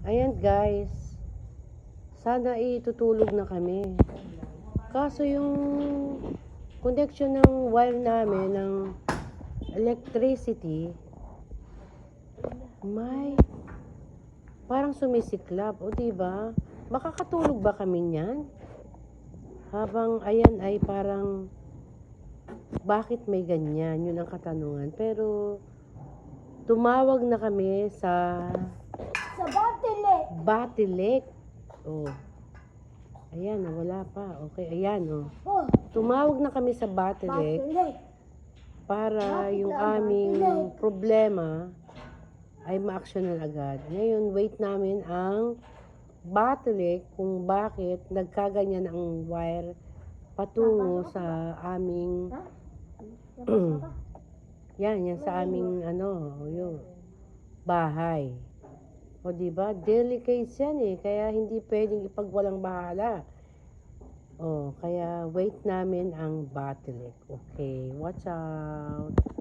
Ayan guys. Sana itutulog na kami. Kaso yung connection ng wire namin ng electricity may parang sumisiklab. O di ba? Makakatulog ba kami niyan? Habang ayan ay parang bakit may ganyan? Yun ang katanungan. Pero tumawag na kami sa Sa. Batilik. Oh. Ayan, wala pa. Okay, ayan, oh. Oh, Tumawag na kami sa Batilik para yung na aming problema ay ma-actionan agad. Ngayon, wait namin ang Batilik kung bakit nagkaganyan ang wire patungo sa aming yan, yan sa aming ano, yung bahay. O di ba? Delicate yan eh, kaya hindi pwedeng ipagwalang bahala. Oh, kaya wait namin ang Batilik. Okay, watch out.